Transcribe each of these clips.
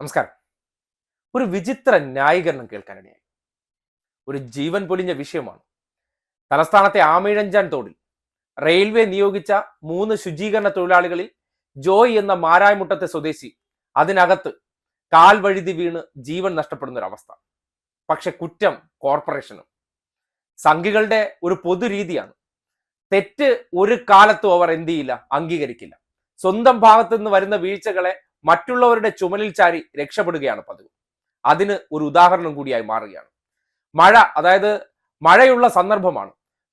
നമസ്കാരം. ഒരു വിചിത്ര ന്യായീകരണം കേൾക്കാനിടയായി. ഒരു ജീവൻ പൊലിഞ്ഞ വിഷയമാണ്. തലസ്ഥാനത്തെ ആമിഴഞ്ചാൻ തോടിൽ റെയിൽവേ നിയോഗിച്ച മൂന്ന് ശുചീകരണ തൊഴിലാളികളിൽ ജോയ് എന്ന മാരായമുട്ടത്തെ സ്വദേശി അതിനകത്ത് കാൽ വഴുതി വീണ് ജീവൻ നഷ്ടപ്പെടുന്ന ഒരു അവസ്ഥ. പക്ഷെ കുറ്റം കോർപ്പറേഷനും. സംഘികളുടെ ഒരു പൊതുരീതിയാണ് തെറ്റ് ഒരു കാലത്തും അവർ എന്ത് ചെയ്യില്ല അംഗീകരിക്കില്ല. സ്വന്തം ഭാഗത്തു നിന്ന് വരുന്ന വീഴ്ചകളെ മറ്റുള്ളവരുടെ ചുമലിൽ ചാരി രക്ഷപ്പെടുകയാണ് പതിവ്. അതിന് ഒരു ഉദാഹരണം കൂടിയായി മാറുകയാണ്. മഴ അതായത് മഴയുള്ള സന്ദർഭമാണ്.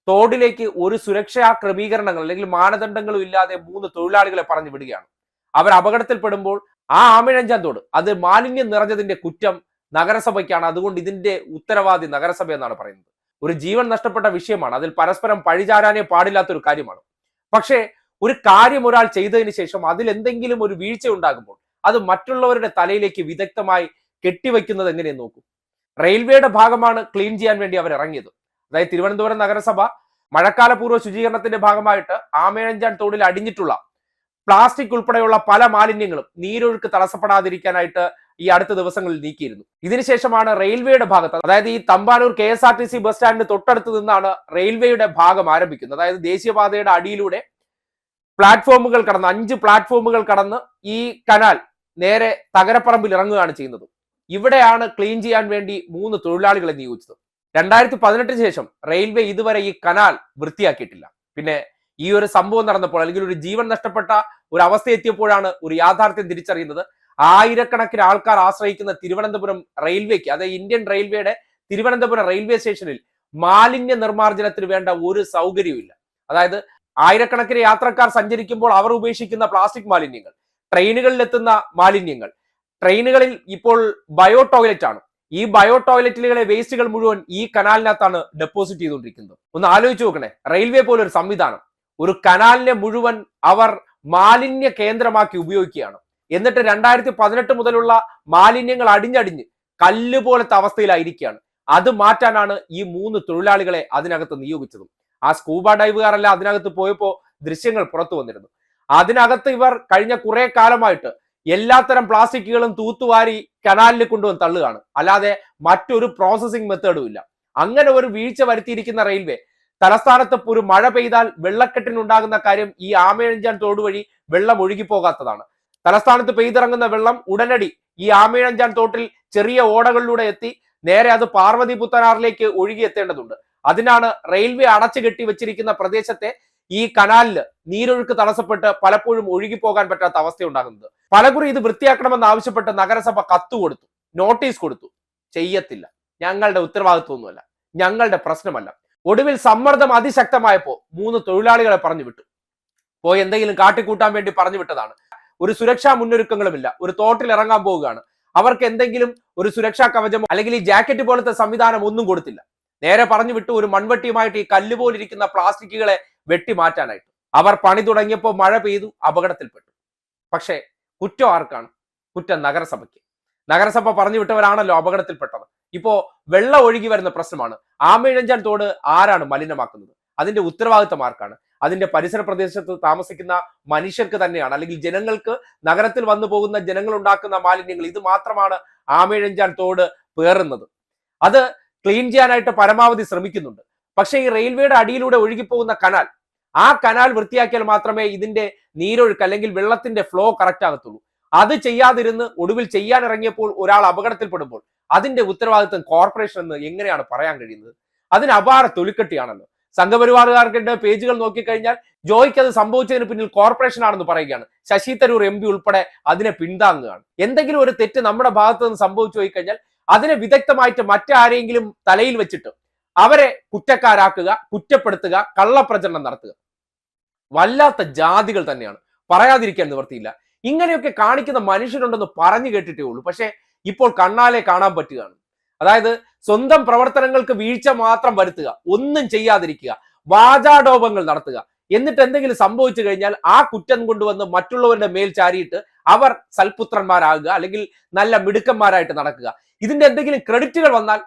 തോടിലേക്ക് ഒരു സുരക്ഷാ ക്രമീകരണങ്ങൾ അല്ലെങ്കിൽ മാനദണ്ഡങ്ങളും ഇല്ലാതെ മൂന്ന് തൊഴിലാളികളെ പറഞ്ഞു വിടുകയാണ്. അവർ അപകടത്തിൽപ്പെടുമ്പോൾ ആ ആമിഴഞ്ചാൻ തോട് അത് മാലിന്യം നിറഞ്ഞതിന്റെ കുറ്റം നഗരസഭയ്ക്കാണ്. അതുകൊണ്ട് ഇതിന്റെ ഉത്തരവാദി നഗരസഭ എന്നാണ് പറയുന്നത്. ഒരു ജീവൻ നഷ്ടപ്പെട്ട വിഷയമാണ്. അതിൽ പരസ്പരം പഴിചാരാനേ പാടില്ലാത്തൊരു കാര്യമാണ്. പക്ഷേ ഒരു കാര്യം ഒരാൾ ചെയ്തതിന് ശേഷം അതിൽ എന്തെങ്കിലും ഒരു വീഴ്ച ഉണ്ടാകുമ്പോൾ അത് മറ്റുള്ളവരുടെ തലയിലേക്ക് വിദഗ്ധമായി കെട്ടിവെക്കുന്നത് എങ്ങനെയെന്ന് നോക്കൂ. റെയിൽവേയുടെ ഭാഗമാണ് ക്ലീൻ ചെയ്യാൻ വേണ്ടി അവർ ഇറങ്ങിയത്. അതായത് തിരുവനന്തപുരം നഗരസഭ മഴക്കാലപൂർവ ശുചീകരണത്തിന്റെ ഭാഗമായിട്ട് ആമേഴഞ്ചാൻ തോടിൽ അടിഞ്ഞിട്ടുള്ള പ്ലാസ്റ്റിക് ഉൾപ്പെടെയുള്ള പല മാലിന്യങ്ങളും നീരൊഴുക്ക് തടസ്സപ്പെടാതിരിക്കാനായിട്ട് ഈ അടുത്ത ദിവസങ്ങളിൽ നീക്കിയിരുന്നു. ഇതിനുശേഷമാണ് റെയിൽവേയുടെ ഭാഗത്ത് അതായത് ഈ Thampanoor K S R T C bus സ്റ്റാൻഡിന് തൊട്ടടുത്ത് നിന്നാണ് റെയിൽവേയുടെ ഭാഗം ആരംഭിക്കുന്നത്. അതായത് ദേശീയപാതയുടെ അടിയിലൂടെ പ്ലാറ്റ്ഫോമുകൾ കടന്ന് അഞ്ച് പ്ലാറ്റ്ഫോമുകൾ കടന്ന് ഈ കനാൽ നേരെ തകരപ്പറമ്പിൽ ഇറങ്ങുകയാണ് ചെയ്യുന്നത്. ഇവിടെയാണ് ക്ലീൻ ചെയ്യാൻ വേണ്ടി മൂന്ന് തൊഴിലാളികളെ നിയോഗിച്ചത് രണ്ടായിരത്തി പതിനെട്ടിന് ശേഷം റെയിൽവേ ഇതുവരെ ഈ കനാൽ വൃത്തിയാക്കിയിട്ടില്ല. പിന്നെ ഈ ഒരു സംഭവം നടന്നപ്പോൾ അല്ലെങ്കിൽ ഒരു ജീവൻ നഷ്ടപ്പെട്ട ഒരു അവസ്ഥ എത്തിയപ്പോഴാണ് ഒരു യാഥാർത്ഥ്യം തിരിച്ചറിയുന്നത്. ആയിരക്കണക്കിന് ആൾക്കാർ ആശ്രയിക്കുന്ന തിരുവനന്തപുരം റെയിൽവേക്ക് അതായത് ഇന്ത്യൻ റെയിൽവേയുടെ തിരുവനന്തപുരം റെയിൽവേ സ്റ്റേഷനിൽ മാലിന്യ നിർമ്മാർജനത്തിന് വേണ്ട ഒരു സൗകര്യവും അതായത് ആയിരക്കണക്കിന് യാത്രക്കാർ സഞ്ചരിക്കുമ്പോൾ അവർ ഉപേക്ഷിക്കുന്ന പ്ലാസ്റ്റിക് മാലിന്യങ്ങൾ ട്രെയിനുകളിൽ എത്തുന്ന മാലിന്യങ്ങൾ. ട്രെയിനുകളിൽ ഇപ്പോൾ ബയോ ടോയ്ലറ്റ് ആണ്. ഈ ബയോ ടോയ്ലറ്റിലെ വേസ്റ്റുകൾ മുഴുവൻ ഈ കനാലിനകത്താണ് ഡെപ്പോസിറ്റ് ചെയ്തുകൊണ്ടിരിക്കുന്നത്. ഒന്ന് ആലോചിച്ച് നോക്കണേ. റെയിൽവേ പോലെ ഒരു സംവിധാനം. ഒരു കനാലിനെ മുഴുവൻ അവർ മാലിന്യ കേന്ദ്രമാക്കി ഉപയോഗിക്കുകയാണ്. എന്നിട്ട് രണ്ടായിരത്തി പതിനെട്ട് മുതലുള്ള മാലിന്യങ്ങൾ അടിഞ്ഞടിഞ്ഞ് കല്ല് പോലത്തെ അവസ്ഥയിലായിരിക്കുകയാണ്. അത് മാറ്റാനാണ് ഈ മൂന്ന് തൊഴിലാളികളെ അതിനകത്ത് നിയോഗിച്ചതും. ആ സ്കൂബ ഡൈവുകാരല്ല അതിനകത്ത് പോയപ്പോ ദൃശ്യങ്ങൾ പുറത്തു വന്നിരുന്നു. അതിനകത്ത് ഇവർ കഴിഞ്ഞ കുറെ കാലമായിട്ട് എല്ലാത്തരം പ്ലാസ്റ്റിക്കുകളും തൂത്തുവാരി കനാലിൽ കൊണ്ടുവന്ന് തള്ളുകയാണ്. അല്ലാതെ മറ്റൊരു പ്രോസസ്സിംഗ് മെത്തേഡും ഇല്ല. അങ്ങനെ ഒരു വീഴ്ച വരുത്തിയിരിക്കുന്ന റെയിൽവേ തലസ്ഥാനത്ത് ഒരു മഴ പെയ്താൽ വെള്ളക്കെട്ടിനുണ്ടാകുന്ന കാര്യം ഈ ആമയഞ്ചാൻ തോട് വഴി വെള്ളം ഒഴുകിപ്പോകാത്തതാണ്. തലസ്ഥാനത്ത് പെയ്തിറങ്ങുന്ന വെള്ളം ഉടനടി ഈ ആമയഞ്ചാൻ തോട്ടിൽ ചെറിയ ഓടകളിലൂടെ എത്തി നേരെ അത് പാർവതി പുത്തനാറിലേക്ക് ഒഴുകി എത്തേണ്ടതുണ്ട് അതിനാണ് റെയിൽവേ അടച്ചു കെട്ടി വെച്ചിരിക്കുന്ന പ്രദേശത്തെ ഈ കനാലിൽ നീരൊഴുക്ക് തടസ്സപ്പെട്ട് പലപ്പോഴും ഒഴുകി പോകാൻ പറ്റാത്ത അവസ്ഥ ഉണ്ടാകുന്നത് പലകുറി ഇത് വൃത്തിയാക്കണമെന്ന് ആവശ്യപ്പെട്ട് നഗരസഭ കത്ത് കൊടുത്തു. നോട്ടീസ് കൊടുത്തു. ചെയ്യത്തില്ല. ഞങ്ങളുടെ ഉത്തരവാദിത്വമൊന്നുമല്ല. ഞങ്ങളുടെ പ്രശ്നമല്ല. ഒടുവിൽ സമ്മർദ്ദം അതിശക്തമായപ്പോ മൂന്ന് തൊഴിലാളികളെ പറഞ്ഞു വിട്ടു പോയി എന്തെങ്കിലും കാട്ടിക്കൂട്ടാൻ വേണ്ടി പറഞ്ഞു വിട്ടതാണ്. ഒരു സുരക്ഷാ മുന്നൊരുക്കങ്ങളുമില്ല. ഒരു തോട്ടിൽ ഇറങ്ങാൻ പോവുകയാണ്. അവർക്ക് എന്തെങ്കിലും ഒരു സുരക്ഷാ കവചമോ അല്ലെങ്കിൽ ഈ ജാക്കറ്റ് പോലത്തെ സംവിധാനം ഒന്നും കൊടുത്തില്ല. നേരെ പറഞ്ഞു വിട്ടു ഒരു മൺവെട്ടിയുമായിട്ട് ഈ കല്ലുപോലിരിക്കുന്ന പ്ലാസ്റ്റിക്കുകളെ വെട്ടി മാറ്റാനായിട്ട്. അവർ പണി തുടങ്ങിയപ്പോൾ മഴ പെയ്തു അപകടത്തിൽപ്പെട്ടു. പക്ഷേ കുറ്റം ആർക്കാണ്? കുറ്റം നഗരസഭയ്ക്ക്. നഗരസഭ പറഞ്ഞു വിട്ടവരാണല്ലോ അപകടത്തിൽപ്പെട്ടത് ഇപ്പോ വെള്ളം ഒഴുകി വരുന്ന പ്രശ്നമാണ്. ആമയിഴഞ്ചാൻ തോട് ആരാണ് മലിനമാക്കുന്നത്? അതിന്റെ ഉത്തരവാദിത്തം ആർക്കാണ്? അതിന്റെ പരിസര പ്രദേശത്ത് താമസിക്കുന്ന മനുഷ്യർക്ക് തന്നെയാണ്. അല്ലെങ്കിൽ ജനങ്ങൾക്ക് നഗരത്തിൽ വന്നു പോകുന്ന ജനങ്ങൾ ഉണ്ടാക്കുന്ന മാലിന്യങ്ങൾ. ഇത് മാത്രമാണ് ആമയിഴഞ്ചാൻ തോട് പേറുന്നത്. അത് ക്ലീൻ ചെയ്യാനായിട്ട് പരമാവധി ശ്രമിക്കുന്നുണ്ട്. പക്ഷേ ഈ റെയിൽവേയുടെ അടിയിലൂടെ ഒഴുകിപ്പോകുന്ന കനാൽ ആ കനാൽ വൃത്തിയാക്കിയാൽ മാത്രമേ ഇതിന്റെ നീരൊഴുക്ക് അല്ലെങ്കിൽ വെള്ളത്തിന്റെ ഫ്ലോ കറക്റ്റ് ആകത്തുള്ളൂ. അത് ചെയ്യാതിരുന്ന് ഒടുവിൽ ചെയ്യാൻ ഇറങ്ങിയപ്പോൾ ഒരാൾ അപകടത്തിൽപ്പെടുമ്പോൾ അതിന്റെ ഉത്തരവാദിത്വം കോർപ്പറേഷൻ എന്ന് എങ്ങനെയാണ് പറയാൻ കഴിയുന്നത്? അതിന് അപാര തൊലിക്കെട്ടിയാണല്ലോ. സംഘപരിവാറുകാർക്കിന്റെ പേജുകൾ നോക്കിക്കഴിഞ്ഞാൽ ജോയ്ക്ക് അത് സംഭവിച്ചതിന് പിന്നിൽ കോർപ്പറേഷൻ ആണെന്ന് പറയുകയാണ്. ശശി തരൂർ എം പി ഉൾപ്പെടെ അതിനെ പിന്താങ്ങുകയാണ്. എന്തെങ്കിലും ഒരു തെറ്റ് നമ്മുടെ ഭാഗത്ത് നിന്ന് സംഭവിച്ചു പോയി കഴിഞ്ഞാൽ അതിനെ വിദഗ്ധമായിട്ട് മറ്റാരെങ്കിലും തലയിൽ വെച്ചിട്ട് അവരെ കുറ്റക്കാരാക്കുക കുറ്റപ്പെടുത്തുക കള്ളപ്രചരണം നടത്തുക. വല്ലാത്ത ജാതികൾ തന്നെയാണ്. പറയാതിരിക്കാൻ നിവർത്തിയില്ല ഇങ്ങനെയൊക്കെ കാണിക്കുന്ന മനുഷ്യരുണ്ടെന്ന് പറഞ്ഞു കേട്ടിട്ടേ ഉള്ളൂ. പക്ഷേ ഇപ്പോൾ കണ്ണാലെ കാണാൻ പറ്റുകയാണ്. അതായത് സ്വന്തം പ്രവർത്തനങ്ങൾക്ക് വീഴ്ച മാത്രം വരുത്തുക ഒന്നും ചെയ്യാതിരിക്കുക വാചാടോപങ്ങൾ നടത്തുക എന്നിട്ട് എന്തെങ്കിലും സംഭവിച്ചു കഴിഞ്ഞാൽ ആ കുറ്റം കൊണ്ടുവന്ന് മറ്റുള്ളവരുടെ മേൽ ചാരിയിട്ട് അവർ സൽപുത്രന്മാരാകുക അല്ലെങ്കിൽ നല്ല മിടുക്കന്മാരായിട്ട് നടക്കുക. ഇതിന്റെ എന്തെങ്കിലും ക്രെഡിറ്റുകൾ വന്നാൽ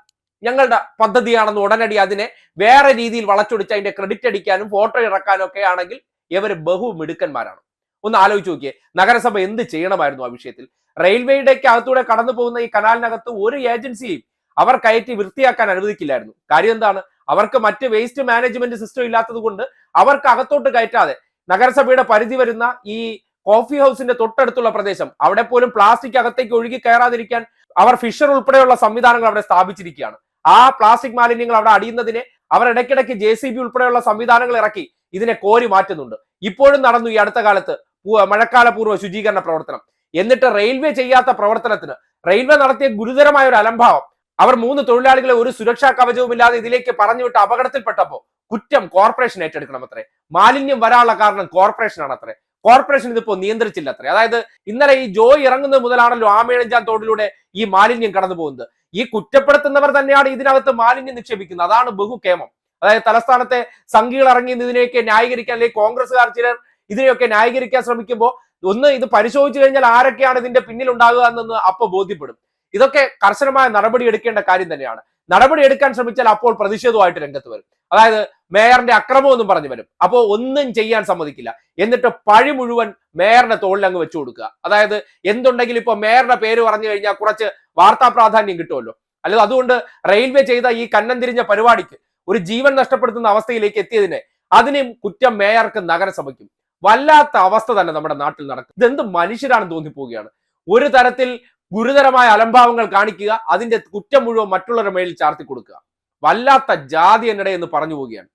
ഞങ്ങളുടെ പദ്ധതിയാണെന്ന് ഉടനടി അതിനെ വേറെ രീതിയിൽ വളച്ചൊടിച്ച് അതിന്റെ ക്രെഡിറ്റ് അടിക്കാനും ഫോട്ടോ ഇറക്കാനും ഒക്കെ ആണെങ്കിൽ ഇവർ ബഹു മിടുക്കന്മാരാണ്. ഒന്ന് ആലോചിച്ച് നോക്കിയേ. നഗരസഭ എന്ത് ചെയ്യണമായിരുന്നു ആ വിഷയത്തിൽ? റെയിൽവേയുടെ അകത്തൂടെ കടന്നു പോകുന്ന ഈ കനാലിനകത്ത് ഒരു ഏജൻസിയും അവർ കയറ്റി വൃത്തിയാക്കാൻ അനുവദിക്കില്ലായിരുന്നു. കാര്യം എന്താണ്? അവർക്ക് മറ്റ് വേസ്റ്റ് മാനേജ്മെന്റ് സിസ്റ്റം ഇല്ലാത്തത് കൊണ്ട് അവർക്ക് അകത്തോട്ട് കയറ്റാതെ നഗരസഭയുടെ പരിധി വരുന്ന ഈ കോഫി ഹൗസിന്റെ തൊട്ടടുത്തുള്ള പ്രദേശം അവിടെ പോലും പ്ലാസ്റ്റിക് അകത്തേക്ക് ഒഴുകി കയറാതിരിക്കാൻ അവർ ഫിഷർ ഉൾപ്പെടെയുള്ള സംവിധാനങ്ങൾ അവിടെ സ്ഥാപിച്ചിരിക്കുകയാണ്. ആ പ്ലാസ്റ്റിക് മാലിന്യങ്ങൾ അവിടെ അടിയുന്നതിനെ അവർ ഇടയ്ക്കിടയ്ക്ക് ജെ സി ബി ഉൾപ്പെടെയുള്ള സംവിധാനങ്ങൾ ഇറക്കി ഇതിനെ കോരി മാറ്റുന്നുണ്ട്. ഇപ്പോഴും നടന്നു ഈ അടുത്ത കാലത്ത് മഴക്കാലപൂർവ മഴക്കാല പൂർവ ശുചീകരണ പ്രവർത്തനം. എന്നിട്ട് റെയിൽവേ ചെയ്യാത്ത പ്രവർത്തനത്തിന് റെയിൽവേ നടത്തിയ ഗുരുതരമായ ഒരു അലംഭാവം. അവർ മൂന്ന് തൊഴിലാളികളെ ഒരു സുരക്ഷാ കവചവുമില്ലാതെ ഇതിലേക്ക് പറഞ്ഞുവിട്ട് അപകടത്തിൽപ്പെട്ടപ്പോ കുറ്റം കോർപ്പറേഷൻ ഏറ്റെടുക്കണം അത്രേ. മാലിന്യം വരാനുള്ള കാരണം കോർപ്പറേഷനാണ് അത്രേ. കോർപ്പറേഷൻ ഇതിപ്പോ നിയന്ത്രിച്ചില്ല അത്രേ. അതായത് ഇന്നലെ ഈ ജോയ് ഇറങ്ങുന്നത് മുതലാണല്ലോ ആമേഴഞ്ചാൻ തോടിലൂടെ ഈ മാലിന്യം കടന്നു പോകുന്നത് ഈ കുറ്റപ്പെടുത്തുന്നവർ തന്നെയാണ് ഇതിനകത്ത് മാലിന്യം നിക്ഷേപിക്കുന്നത്. അതാണ് ബഹുക്ഷേമം. അതായത് തലസ്ഥാനത്തെ സംഘികൾ ഇറങ്ങി ഇതിനെയൊക്കെ ന്യായീകരിക്കാൻ അല്ലെങ്കിൽ കോൺഗ്രസ്സുകാർ ചിലർ ഇതിനെയൊക്കെ ന്യായീകരിക്കാൻ ശ്രമിക്കുമ്പോൾ ഒന്ന് ഇത് പരിശോധിച്ചു കഴിഞ്ഞാൽ ആരൊക്കെയാണ് ഇതിന്റെ പിന്നിൽ ഉണ്ടാകുക എന്നൊന്ന് അപ്പൊ ബോധ്യപ്പെടും. ഇതൊക്കെ കർശനമായ നടപടി എടുക്കേണ്ട കാര്യം തന്നെയാണ്. നടപടി എടുക്കാൻ ശ്രമിച്ചാൽ അപ്പോൾ പ്രതിഷേധവുമായിട്ട് രംഗത്ത് വരും. അതായത് മേയറിന്റെ അക്രമം എന്നും പറഞ്ഞു വരും. അപ്പോൾ ഒന്നും ചെയ്യാൻ സമ്മതിക്കില്ല. എന്നിട്ട് പഴി മുഴുവൻ മേയറിന്റെ തോളിൽ അങ്ങ് വെച്ചു കൊടുക്കുക. അതായത് എന്തുണ്ടെങ്കിലും ഇപ്പൊ മേയറിന്റെ പേര് പറഞ്ഞു കഴിഞ്ഞാൽ കുറച്ച് വാർത്താ പ്രാധാന്യം കിട്ടുമല്ലോ. അല്ലെങ്കിൽ അതുകൊണ്ട് റെയിൽവേ ചെയ്ത ഈ കന്നം തിരിഞ്ഞ പരിപാടിക്ക് ഒരു ജീവൻ നഷ്ടപ്പെടുത്തുന്ന അവസ്ഥയിലേക്ക് എത്തിയതിനെ അതിനെയും കുറ്റം മേയർക്ക് നഗരസഭയ്ക്കും വല്ലാത്ത അവസ്ഥ തന്നെ നമ്മുടെ നാട്ടിൽ നടക്കും. ഇതെന്ത് മനുഷ്യരാണെന്ന് തോന്നിപ്പോവുകയാണ്. ഒരു തരത്തിൽ ഗുരുതരമായ അലംഭാവങ്ങൾ കാണിക്കുക അതിന്റെ കുറ്റം മുഴുവൻ മറ്റുള്ളവരുടെ മേലിൽ ചാർത്തി കൊടുക്കുക. വല്ലാത്ത ജാതി എന്നിടെ എന്ന് പറഞ്ഞു പോവുകയാണ്.